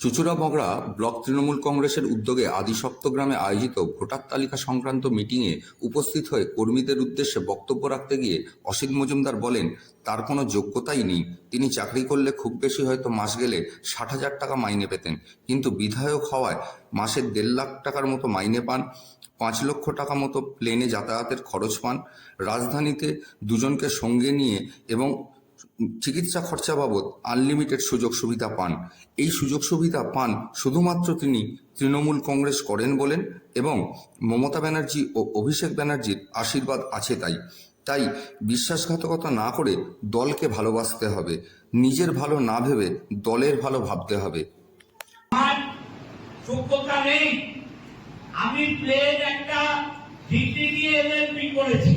চুঁচুড়ামগড়া block Trinamool কংগ্রেসের উদ্যোগে আদিসপ্তগ্রামে আয়োজিত ভোটার তালিকা সংক্রান্ত মিটিংয়ে উপস্থিত হয়ে কর্মীদের উদ্দেশ্যে বক্তব্য রাখতে গিয়ে অসিত মজুমদার বলেন, তার কোনো যোগ্যতাই নেই। তিনি চাকরি করলে খুব বেশি হয়তো মাস গেলে ষাট হাজার টাকা মাইনে পেতেন। কিন্তু বিধায়ক হওয়ায় মাসে দেড় লাখ টাকার মতো মাইনে পান, পাঁচ লক্ষ টাকা মতো প্লেনে যাতায়াতের খরচ পান। রাজধানীতে দুজনকে সঙ্গে নিয়ে এবং চিকিৎসা খরচা বাবদ আনলিমিটেড সুযোগ সুবিধা পান। এই সুযোগ সুবিধা পান শুধুমাত্র তিনি তৃণমূল কংগ্রেস করেন বলেন এবং মমতা ব্যানার্জি ও অভিষেক ব্যানার্জির আশীর্বাদ আছে তাই। তাই বিশ্বাসঘাতকতা না করে দলকে ভালোবাসতে হবে। নিজের ভালো না ভেবে দলের ভালো ভাবতে হবে। আমি প্লেন একটা ডিগ্রি দিয়ে এলএলবি করেছি।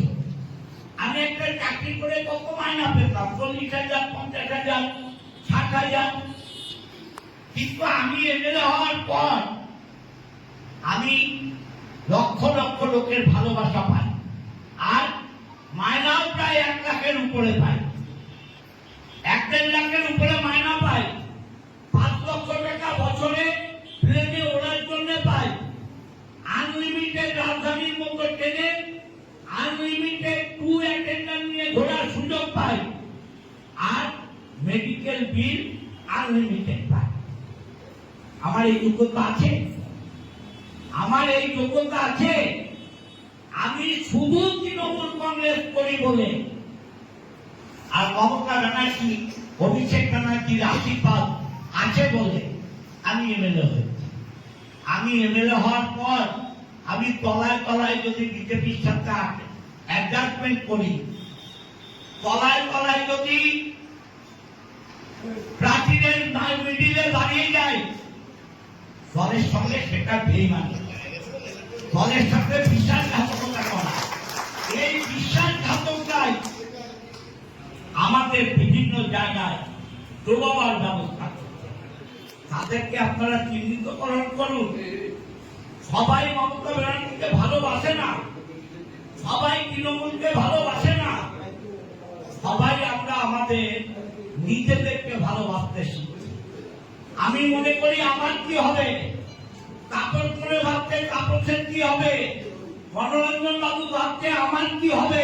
আমি একটা চাকরি করে কত মাইনা পেতাম। চল্লিশ হাজার, পঞ্চাশ হাজার, ষাট হাজার। কিন্তু আমি এমএলএ হওয়ার পর আমি লক্ষ লক্ষ লোকের ভালোবাসা পাই। আর মায়নাও প্রায় এক লাখের উপরে পাই। এক দেড় লাখের উপরে মায়না পাই। পাঁচ লক্ষ টাকা বছরে প্লেনে ওড়ার জন্য পাই। আনলিমিটেড রাজধানীর মতো ট্রেনে আনলিমিটেড টু অ্যাটেন্ডার নিয়ে ঘোরার সুযোগ পাই আর মেডিকেল বিল আনলিমিটেড পাই আমার এই যোগ্যতা আছে? আমার এই যোগ্যতা আছে? আমি শুধু তৃণমূল কংগ্রেস করি বলে। আর মমতা ব্যানার্জি, অভিষেক ব্যানার্জির আশীর্বাদ আছে বলে আমি এমএলএ হয়েছি। আমি এমএলএ হওয়ার পর আমি তলায় তলায় যদি বিজেপির সাথে অ্যাডজাস্টমেন্ট করি, তলায় তলায় যদি প্রাচীরের মিডিলে দাঁড়িয়ে যায় দলের সঙ্গে সেটা দলের সাথে বিশ্বাসঘাতকতা করা। এই বিশ্বাসঘাতকতায় আমাদের বিভিন্ন জায়গায় ডোবাবার ব্যবস্থা তাদেরকে আপনারা চিহ্নিতকরণ করুন। সবাই মমতা ব্যানার্জিকে ভালোবাসে না। সবাই তৃণমূলকে ভালোবাসে না। সবাই আমরা আমাদের শিখছি আমি মনে করি আমার কি হবে? কাপড় পরে ভাবছে কাপড়ের কি হবে? মনোরঞ্জন বাবু ভাবতে আমার কি হবে?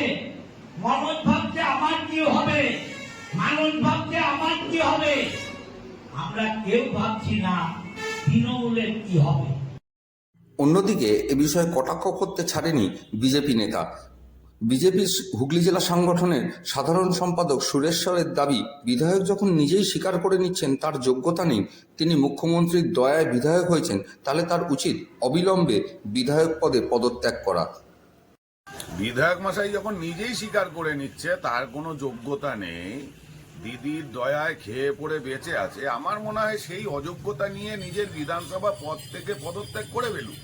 মনোজ ভাবতে আমার কি হবে? মানুষ ভাবতে আমার কি হবে? আমরা কেউ ভাবছি না তৃণমূলের কি হবে। অন্যদিকে এ বিষয়ে কটাক্ষ করতে ছাড়েনি বিজেপি নেতা। বিজেপি হুগলি জেলা সংগঠনের সাধারণ সম্পাদক সুরেশ্বরের দাবি, বিধায়ক যখন নিজেই স্বীকার করে নিচ্ছেন, তার যোগ্যতা নেই। তিনি মুখ্যমন্ত্রীর দয়ায় বিধায়ক হয়েছেন, তাহলে তার উচিত অবিলম্বে বিধায়ক পদে পদত্যাগ করা। বিধায়ক মশাই যখন নিজেই স্বীকার করে নিচ্ছে, তার কোনো যোগ্যতা নেই। দিদির দয়ায় খেয়ে পড়ে বেঁচে আছে। আমার মনে হয় সেই অযোগ্যতা নিয়ে নিজের বিধানসভা পদ থেকে পদত্যাগ করে ফেলুক।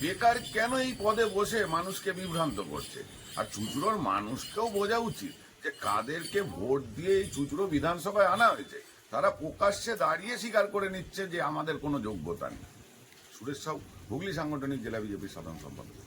বেকার কেন এই পদে বসে মানুষকে বিভ্রান্ত করছে? আর চুচুড়োর মানুষকেও বোঝা উচিত যে কাদেরকে ভোট দিয়ে এই চুচুড়ো বিধানসভায় আনা হয়েছে। তারা প্রকাশ্যে দাঁড়িয়ে স্বীকার করে নিচ্ছে যে আমাদের কোনো যোগ্যতা নেই। সুরেশ সাউ হুগলি সাংগঠনিক জেলা বিজেপির সাধারণ সম্পাদক।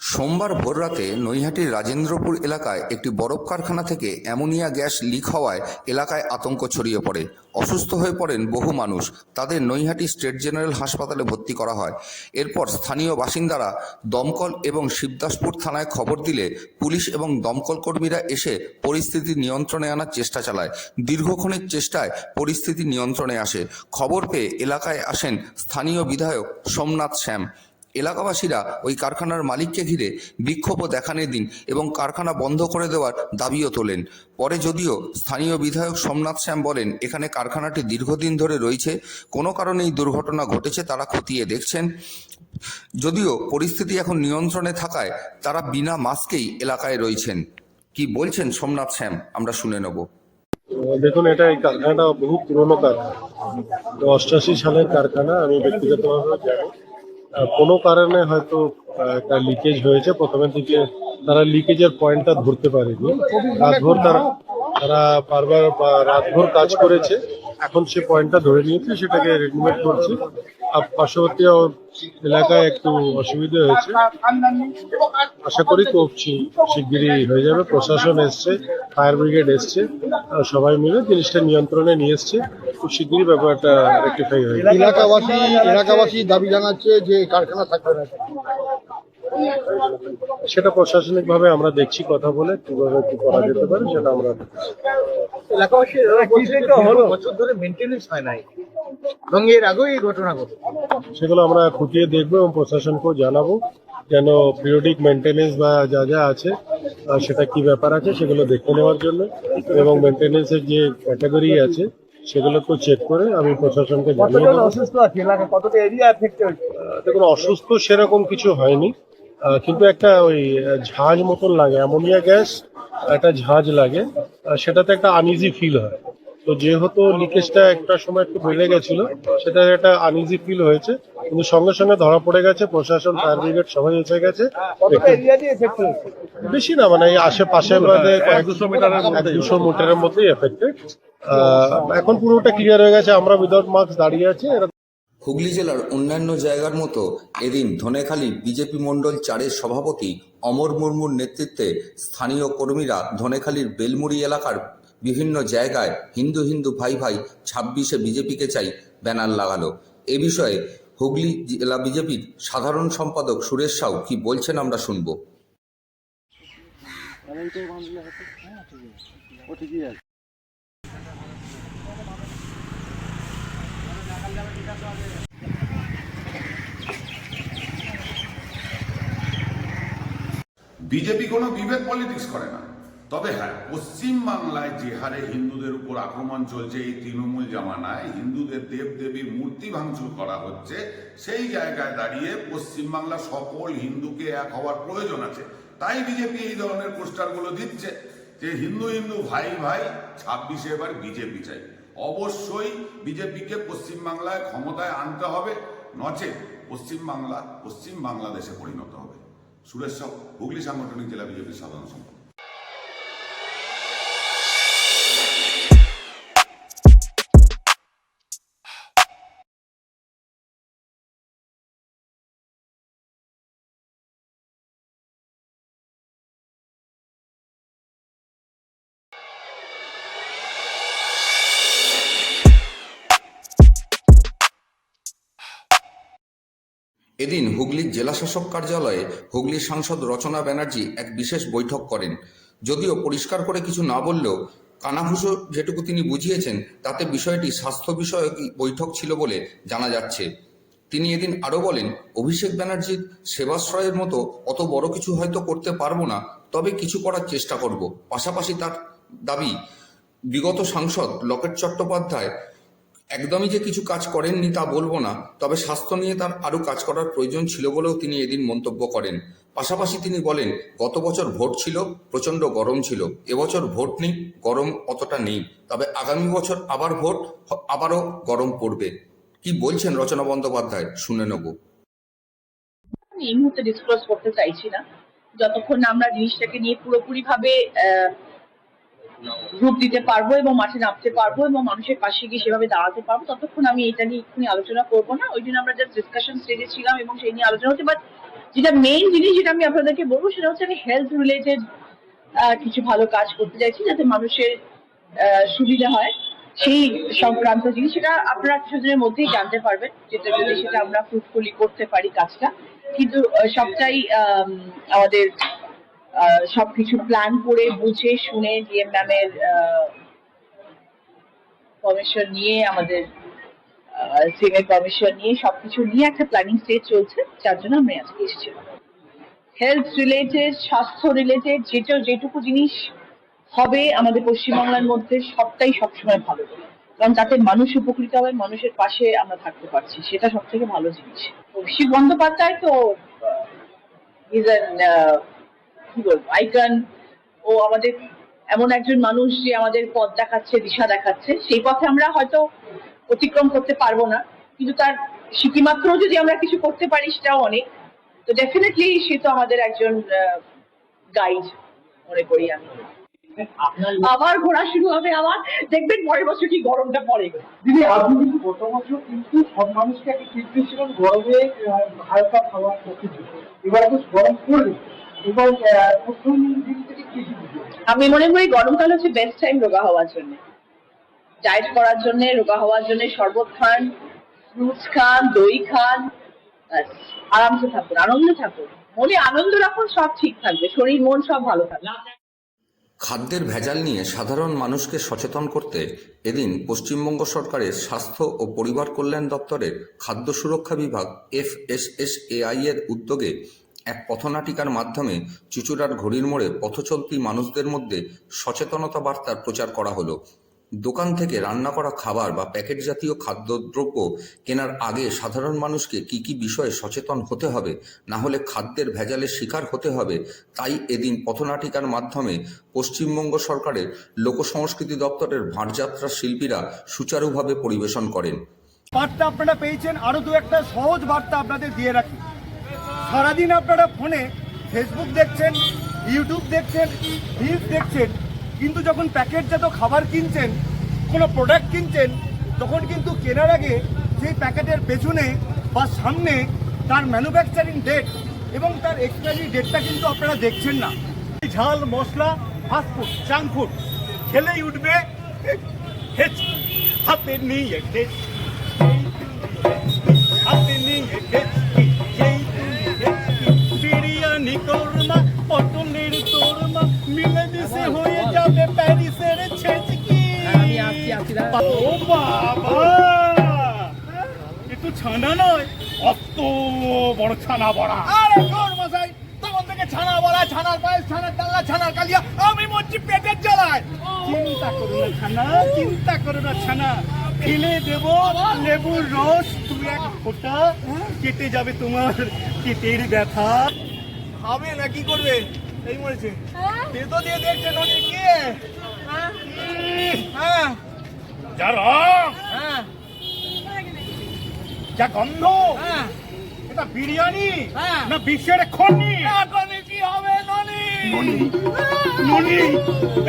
সোমবার ভোররাতে নৈহাটির রাজেন্দ্রপুর এলাকায় একটি বরফ কারখানা থেকে অ্যামোনিয়া গ্যাস লিক হওয়ায় এলাকায় আতঙ্ক ছড়িয়ে পড়ে। অসুস্থ হয়ে পড়েন বহু মানুষ। তাদের নৈহাটি স্টেট জেনারেল হাসপাতালে ভর্তি করা হয়। এরপর স্থানীয় বাসিন্দারা দমকল এবং শিবদাসপুর থানায় খবর দিলে পুলিশ এবং দমকল কর্মীরা এসে পরিস্থিতি নিয়ন্ত্রণে আনার চেষ্টা চালায়। দীর্ঘক্ষণের চেষ্টায় পরিস্থিতি নিয়ন্ত্রণে আসে। খবর পেয়ে এলাকায় আসেন স্থানীয় বিধায়ক সোমনাথ শ্যাম। এলাকাবাসীরা ওই কারখানার মালিককে ঘিরে বিক্ষোভও দেখানোর দিন এবং কারখানা বন্ধ করে দেওয়ার দাবিও তোলেন। পরে যদিও স্থানীয় বিধায়ক সোমনাথ শ্যাম বলেন, এখানে কারখানাটি দীর্ঘদিন ধরে রয়েছে, কোনো কারণে এই দুর্ঘটনা ঘটেছে, তারা খতিয়ে দেখছেন। যদিও পরিস্থিতি এখন নিয়ন্ত্রণে থাকায় তারা বিনা মাস্কেই এলাকায় রয়েছেন। কি বলছেন সোমনাথ শ্যাম? আমরা শুনে নেব। দেখুন, এটা এই কারখানাটা বহু পুরনো কারখানা। অষ্টাশি সালের কারখানা, আমি ব্যক্তিগতভাবে জানি। কোনো কারণে হয়তো একটা লিকেজ হয়েছে। প্রথমে দিকে তারা লিকেজের পয়েন্টটা ধরতে পারেনি। রাতভর তারা তারা বারবার রাতভর কাজ করেছে। এখন সে পয়েন্টটা ধরে নিয়েছে, সেটাকে রেডিমেড করছে। আর পার্শ্ববর্তী এলাকায় একটু অসুবিধা হয়েছে। আশা করি খুব শিগগিরই হয়ে যাবে। প্রশাসন এসছে ফায়ার ব্রিগেড এসছে সবাই মিলে জিনিসটা নিয়ন্ত্রণে নিয়ে এসছে। খুব শিগগিরই ব্যাপারটা রেক্টিফাই হয়ে এলাকাবাসী এলাকাবাসী দাবি জানাচ্ছে যে কারখানা থাকবে না। সেটা প্রশাসনিকভাবে আমরা দেখছি কথা বলে কীভাবে কি করা যেতে পারে সেটা আমরা এলাকাবাসী বলছে তো হলো? বছর ধরে মেনটেনেন্স হয় নাই। এবং এর আগেও এই ঘটনা ঘটে। সেগুলো আমরা খুঁটিয়ে দেখব এবং প্রশাসনকেও জানাব যেন পিরিয়ডিক মেনটেনেন্স বা যা যা আছে সেটা কি ব্যাপার আছে সেগুলো দেখে নেওয়ার জন্য এবং মেনটেনেন্সের যে ক্যাটাগরি আছে সেগুলোকেও চেক করে আমি প্রশাসনকে জানিয়ে দেবো। অসুস্থ আছে? এলাকা কতটা এরিয়া এফেক্ট হয়েছে? দেখুন অসুস্থ সেরকম কিছু হয়নি। কিন্তু একটা ওই ঝাঁজ মতন লাগে অ্যামোনিয়া গ্যাস একটা ঝাঁজ লাগে। সেটাতে একটা আনইজি ফিল হয়। তো যেহেতু লিকেজটা একটা সময় একটু বেড়ে গেছিল সেটা একটা আনইজি ফিল হয়েছে। কিন্তু সঙ্গে সঙ্গে ধরা পড়ে গেছে প্রশাসন ফায়ার ব্রিগেড সবাই এসে গেছে। বেশি না মানে আশেপাশে দুশো মিটারের মধ্যেই এফেক্টেড এখন পুরোটা ক্লিয়ার হয়ে গেছে আমরা উইদাউট মাস্ক দাঁড়িয়ে আছি। হুগলি জেলার অন্যান্য জায়গার মতো এদিন ধনেখালি বিজেপি মণ্ডল চারের সভাপতি অমর মুর্মুর নেতৃত্বে স্থানীয় কর্মীরা ধনেখালির বেলমুড়ি এলাকার বিভিন্ন জায়গায় হিন্দু হিন্দু ভাই ভাই ছাব্বিশে বিজেপিকে চাই ব্যানার লাগালো। এ বিষয়ে হুগলি জেলা বিজেপির সাধারণ সম্পাদক সুরেশ সাউ কি বলছেন আমরা শুনব। বিজেপি কোনো বিভেদ পলিটিক্স করে না। তবে হ্যাঁ পশ্চিম বাংলায় যে হারে হিন্দুদের উপর আক্রমণ চলছে এই তৃণমূল জামানায়, হিন্দুদের দেব দেবীর মূর্তি ভাঙচুর করা হচ্ছে, সেই জায়গায় দাঁড়িয়ে পশ্চিম বাংলা সকল হিন্দুকে এক হওয়ার প্রয়োজন আছে। তাই বিজেপি এই ধরনের পোস্টারগুলো দিচ্ছে যে হিন্দু হিন্দু ভাই ভাই, ছাব্বিশে এবার বিজেপি চাই। অবশ্যই বিজেপিকে পশ্চিম বাংলায় ক্ষমতায় আনতে হবে, নচেত পশ্চিম বাংলা পশ্চিম বাংলাদেশে পরিণত হবে। সুরেশ হুগলি সাংগঠনিক জেলা বিজেপির সাধারণ সম্পাদক। এদিন হুগলির জেলাশাসক কার্যালয়ে হুগলির সাংসদ রচনা ব্যানার্জি এক বিশেষ বৈঠক করেন। যদিও পরিষ্কার করে কিছু না বললেও কানাঘুষো যেটুকু তিনি বুঝিয়েছেন, তাতে বিষয়টি স্বাস্থ্য বিষয়ক বৈঠক ছিল বলে জানা যাচ্ছে। তিনি এদিন আরও বলেন, অভিষেক ব্যানার্জির সেবাশ্রয়ের মতো অত বড় কিছু হয়তো করতে পারব না, তবে কিছু করার চেষ্টা করব। পাশাপাশি তার দাবি, বিগত সাংসদ লকেট চট্টোপাধ্যায় একদমই যে কিছু কাজ করেননি তা বলব না, তবে স্বাস্থ্য নিয়ে তার আরও কাজ করার প্রয়োজন ছিল বলেও তিনি এদিন মন্তব্য করেন। পাশাপাশি তিনি বলেন, গত বছর ভোট ছিল, প্রচণ্ড গরম ছিল। এবছর ভোট নেই, গরম অতটা নেই। তবে আগামী বছর আবার ভোট, আবারও গরম পড়বে। কি বলছেন রচনা বন্দ্যোপাধ্যায়? শুনে নেব। এই মুহূর্তে ডিসক্লোজ করতে চাইছি না। যতক্ষণ আমরা জিনিসটাকে নিয়ে পুরোপুরি ভাবে রূপ দিতে পারব এবং মাঠে নামতে পারব এবং মানুষের পাশে গিয়ে সেভাবে দাঁড়াতে পারব। ততক্ষণ আমি এটা নিয়ে এক্ষুনি আলোচনা করব না। ওই জন্য আমরা জাস্ট ডিসকাশন স্টেজে ছিলাম এবং সেই নিয়ে আলোচনা হচ্ছে। বাট যেটা মেইন জিনিস যেটা আমি আপনাদেরকে বলব সেটা হচ্ছে আমি হেলথ রিলেটেড কিছু ভালো কাজ করতে চাইছি যাতে মানুষের সুবিধা হয়। সেই সংক্রান্ত জিনিস সেটা আপনারা কিছুদিনের মধ্যেই জানতে পারবেন যেটা যদি সেটা আমরা ফ্রুটফুলি করতে পারি কাজটা। কিন্তু সবটাই আম, আমাদের সবকিছু প্ল্যান করে বুঝে শুনে ডিএম ম্যামের পারমিশন নিয়ে আমাদের সিএমের পারমিশন নিয়ে সবকিছু নিয়ে একটা প্ল্যানিং স্টেজ চলছে, যার জন্য আমি আজকে এসেছিলাম হেলথ রিলেটেড স্বাস্থ্য রিলেটেড যেটা যেটুকু জিনিস হবে আমাদের পশ্চিমবাংলার মধ্যে, সবটাই সবসময় ভালো। কারণ তাতে মানুষ উপকৃত হবে মানুষের পাশে আমরা থাকতে পারছি, সেটা সব থেকে ভালো জিনিস। অভিষেক বন্দ্যোপাধ্যায় তো ইজ কি বলব? আইকন ও আমাদের এমন একজন মানুষ যে আমাদের পথ দেখাচ্ছে দিশা দেখাচ্ছে। সেই পথে আমরা হয়তো অতিক্রম করতে পারব না। কিন্তু তার সিকিমাত্র যদি আমরা কিছু করতে পারি সেটাও অনেক। তো ডেফিনেটলি সে তো আমাদের একজন গাইড মনে করি আমি। আবার ঘোরা শুরু হবে আবার। দেখবেন পরের বছর কি গরমটা পড়ে দিদি আপনি কিন্তু গত বছর কিন্তু সব মানুষকে একটা টিপ দিয়েছিলেন গরমে হালকা খাওয়ার করতে এবার গরম পড়বে। এবং প্রথম দিন থেকে কি কি আমি মনে করি গরমকাল হচ্ছে বেস্ট টাইম রোগা হওয়ার জন্য। ডায়েট করার জন্য, রোগা হওয়ার জন্য শরবত খান ফ্রুটস খান, দই খান আরামসে থাকুন, আনন্দে থাকুন। মনে আনন্দ রাখুন, সব ঠিক থাকবে, শরীর, মন সব ভালো থাকবে। খাদ্যের ভেজাল নিয়ে সাধারণ মানুষকে সচেতন করতে এদিন পশ্চিমবঙ্গ সরকারের স্বাস্থ্য ও পরিবার কল্যাণ দপ্তরের খাদ্য সুরক্ষা বিভাগ এফএসএসএআই এর উদ্যোগে এক পথনাটিকার মাধ্যমে চুচুড়ার ঘড়ির মোড়ে পথচলতি মানুষদের মধ্যে সচেতনতা বার্তার প্রচার করা হলো। দোকান থেকে রান্না করা খাবার বা প্যাকেট জাতীয় খাদ্যদ্রব্য কেনার আগে সাধারণ মানুষকে কি কি বিষয়ে সচেতন হতে হবে, না হলে খাদ্যের ভেজালের শিকার হতে হবে, তাই এদিন পথনাটিকার মাধ্যমে পশ্চিমবঙ্গ সরকারের লোকসংস্কৃতি দপ্তরের ভাঁড়যাত্রা শিল্পীরা সুচারুভাবে পরিবেশন করেন। বার্তা আপনারা পেয়েছেন, আরও দু একটা সহজ বার্তা আপনাদের দিয়ে রাখি। সারাদিন আপনারা ফোনে ফেসবুক দেখছেন ইউটিউব দেখছেন রিলস দেখছেন, কিন্তু যখন প্যাকেটজাত খাবার কিনছেন, কোনো প্রোডাক্ট কিনছেন, তখন কিন্তু কেনার আগে সেই প্যাকেটের পেছনে বা সামনে তার ম্যানুফ্যাকচারিং ডেট এবং তার এক্সপায়ারি ডেটটা কিন্তু আপনারা দেখছেন না ঝাল, মশলা ফাস্টফুড জাঙ্ক ফুড খেলেই উঠবে। হাতে নিয়ে। হাতে নিয়ে তোরমা মিলে হয়ে যাবে প্যারিসের ছেচকি। ও বাবা! এ তো ছানা নয় অত বড় ছানা বড়া। আরে কোন মশাই তখন থেকে ছানা বড়া ছানার পায়েস ছানার ডাল্লা ছানার কালিয়া আমি মরছি পেটের জ্বালায়। চিন্তা করো না ছানা চিন্তা করো না ছানা। ফেলে দেব লেবুর রস তুমি এক ফোঁটা কেটে যাবে তোমার কেটের ব্যথা। খাবে না কি করবে? এই মরেছে। তেতো দিয়ে দেখছে নদী কে? হ্যাঁ। যা রং। হ্যাঁ। যা গন্ধ। এটা বিরিয়ানি না বিশ্বের খনি? খনি কি হবে ননি ননি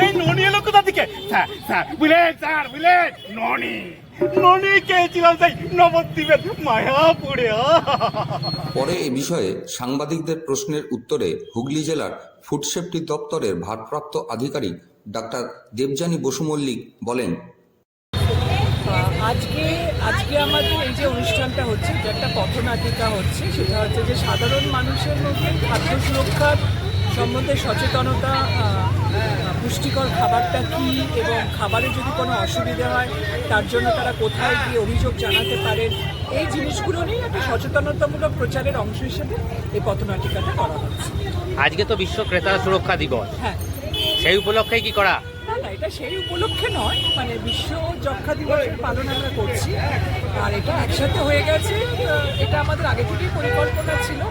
এই ননি এলো কোথা থেকে? Sir sir bullet sir bullet. ননি ননি খেয়েছিলাম সেই নবদ্বীপের মায়াপুরে? পরে এ বিষয়ে সাংবাদিকদের প্রশ্নের উত্তরে হুগলি জেলার ফুড সেফটি দপ্তরের ভারপ্রাপ্ত আধিকারিক ডাক্তার দেবযানী বসু মল্লিক বলেন আজকে আজকে আমাদের এই যে অনুষ্ঠানটা হচ্ছে যে একটা পথনাটিকা হচ্ছে সেটা হচ্ছে যে সাধারণ মানুষের মধ্যে খাদ্য সুরক্ষার সম্বন্ধে সচেতনতা পুষ্টিকর খাবারটা কী এবং খাবারে যদি কোনো অসুবিধা হয় তার জন্য তারা কোথায় গিয়ে অভিযোগ জানাতে পারেন? এই জিনিসগুলো নিয়ে একটা সচেতনতামূলক প্রচারের অংশ হিসেবে এই পথনাটিকাটা করা হচ্ছে। আজকে তো বিশ্ব ক্রেতা সুরক্ষা দিবস। হ্যাঁ। সেই উপলক্ষে কি করা? না না এটা সেই উপলক্ষে নয় মানে বিশ্ব যক্ষা দিবসের পালন আমরা করছি। আর এটা একসাথে হয়ে গেছে এটা আমাদের আগে থেকেই পরিকল্পনা ছিল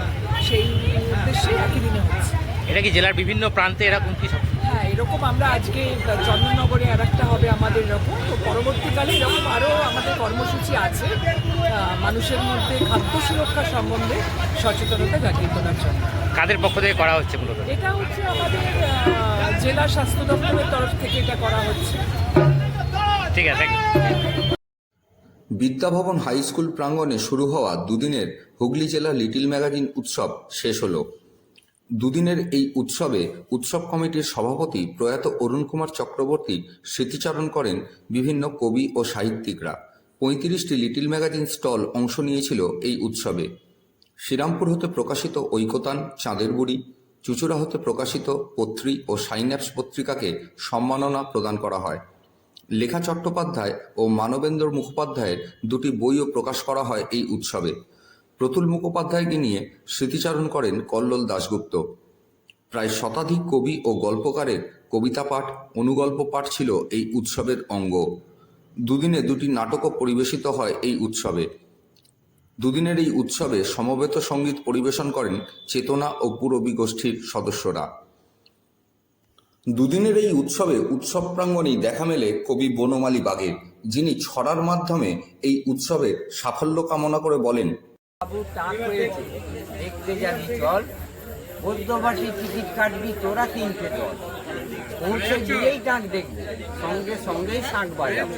সেই উদ্দেশ্যে একই দিনে হচ্ছে। এটা কি জেলার বিভিন্ন প্রান্তে এরকম কি হ্যাঁ এরকম আমরা আজকে চন্দননগরে আর একটা হবে আমাদের এরকম তো পরবর্তীকালে এরকম আরও আমাদের কর্মসূচি আছে মানুষের মধ্যে খাদ্য সুরক্ষা সম্বন্ধে সচেতনতা জাগিয়ে তোলার জন্য। কাদের পক্ষ থেকে করা হচ্ছে মূলত? এটা হচ্ছে আমাদের জেলা স্বাস্থ্য দপ্তরের তরফ থেকে এটা করা হচ্ছে। ঠিক আছে বিদ্যাভবন হাই স্কুল প্রাঙ্গণে শুরু হওয়া দুদিনের হুগলি জেলা লিটিল ম্যাগাজিন উৎসব শেষ হলো। দুদিনের এই উৎসবে উৎসব কমিটির সভাপতি প্রয়াত অরুণ কুমার চক্রবর্তী স্মৃতিচারণ করেন বিভিন্ন কবি ও সাহিত্যিকরা। পঁয়ত্রিশটি লিটিল ম্যাগাজিন স্টল অংশ নিয়েছিল এই উৎসবে। শ্রীরামপুর হতে প্রকাশিত ঐকতান, চাঁদের বুড়ি, চুচুড়া হতে প্রকাশিত পত্রী ও সাইন্যাপস পত্রিকাকে সম্মাননা প্রদান করা হয়। লেখা চট্টোপাধ্যায় ও মানবেন্দ্র মুখোপাধ্যায়ের দুটি বইও প্রকাশ করা হয় এই উৎসবে। প্রতুল মুখোপাধ্যায়কে নিয়ে স্মৃতিচারণ করেন কল্লোল দাশগুপ্ত। প্রায় শতাধিক কবি ও গল্পকারের কবিতা পাঠ, অনুগল্প পাঠ ছিল এই উৎসবের অঙ্গ। দুদিনে দুটি নাটকও পরিবেশিত হয় এই উৎসবে। দুদিনের এই উৎসবে সমবেত সংগীত পরিবেশন করেন চেতনা ও পুরবী গোষ্ঠীর সদস্যরা। দুদিনের এই উৎসবে উৎসব প্রাঙ্গণেই দেখা মেলে কবি বনমালী বাগের যিনি ছড়ার মাধ্যমে এই উৎসবে সাফল্য কামনা করে বলেন দেখতে যাবি চল। বৌদ্ধবাসী টিকিট কাটবি তোরা কিনতে দল পৌঁছে গিয়েই ডাক দেখব। সঙ্গে সঙ্গেই শাঁখ বাজাবো।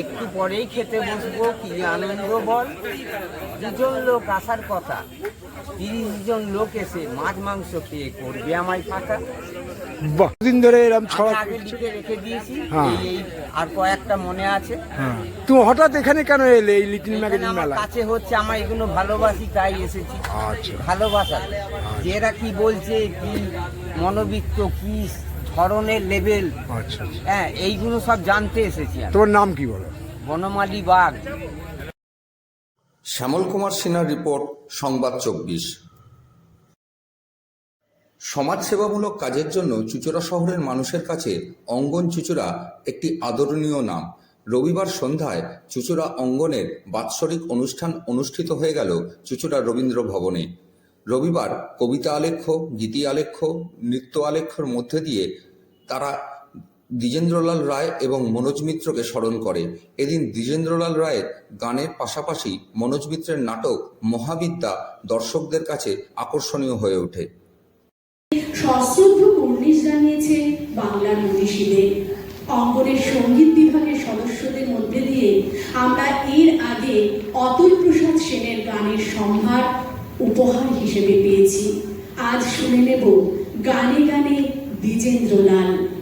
একটু পরেই খেতে বসবো কি আনন্দ বল? দুজন লোক আসার কথা। তিরিশ জন লোক এসে মাছ মাংস খেয়ে করবে আমায় ফাঁকা বাহ। দিন ধরে এরকম ছড়া আমি আগে লিখে রেখে দিয়েছি। হ্যাঁ। এই আর কয়েকটা মনে আছে। হ্যাঁ। তুমি হঠাৎ এখানে কেন এলে এই লিটিল ম্যাগাজিন মেলা কাছে হচ্ছে আমার এগুলো ভালোবাসি তাই এসেছি। আচ্ছা। ভালোবাসা। যে এরা কি বলছে কি মনোবিত্ত কি ধরনের লেভেল আচ্ছা আচ্ছা। হ্যাঁ এইগুলো সব জানতে এসেছি আমি। তোমার নাম কি বলো? বনমালী বাঘ শ্যামল কুমার সিনহার রিপোর্ট সংবাদ চব্বিশ। সমাজসেবামূলক কাজের জন্য চুচুড়া শহরের মানুষের কাছে অঙ্গন চুচুড়া একটি আদরণীয় নাম। রবিবার সন্ধ্যায় চুচুড়া অঙ্গনের বাৎসরিক অনুষ্ঠান অনুষ্ঠিত হয়ে গেল চুচুড়া রবীন্দ্র ভবনে। রবিবার কবিতা আলেখ্য, গীতি আলেখ্য, নৃত্য আলেখ্যর মধ্যে দিয়ে তারা দ্বিজেন্দ্রলাল রায় এবং মনোজ মিত্রকে স্মরণ করে। এদিন দ্বিজেন্দ্রলাল রায়ের গানের পাশাপাশি মনোজ মিত্রের নাটক মহাবিদ্যা দর্শকদের কাছে আকর্ষণীয় হয়ে ওঠে। জানিয়েছে অঙ্গনের সংগীত বিভাগের সদস্যদের মধ্যে দিয়ে আমরা এর আগে অতুল প্রসাদ সেনের গানের সম্ভার উপহার হিসেবে পেয়েছি। আজ শুনে নেব গানে গানে দ্বিজেন্দ্রলাল।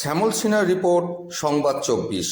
শ্যামল সিনহার রিপোর্ট সংবাদ চব্বিশ।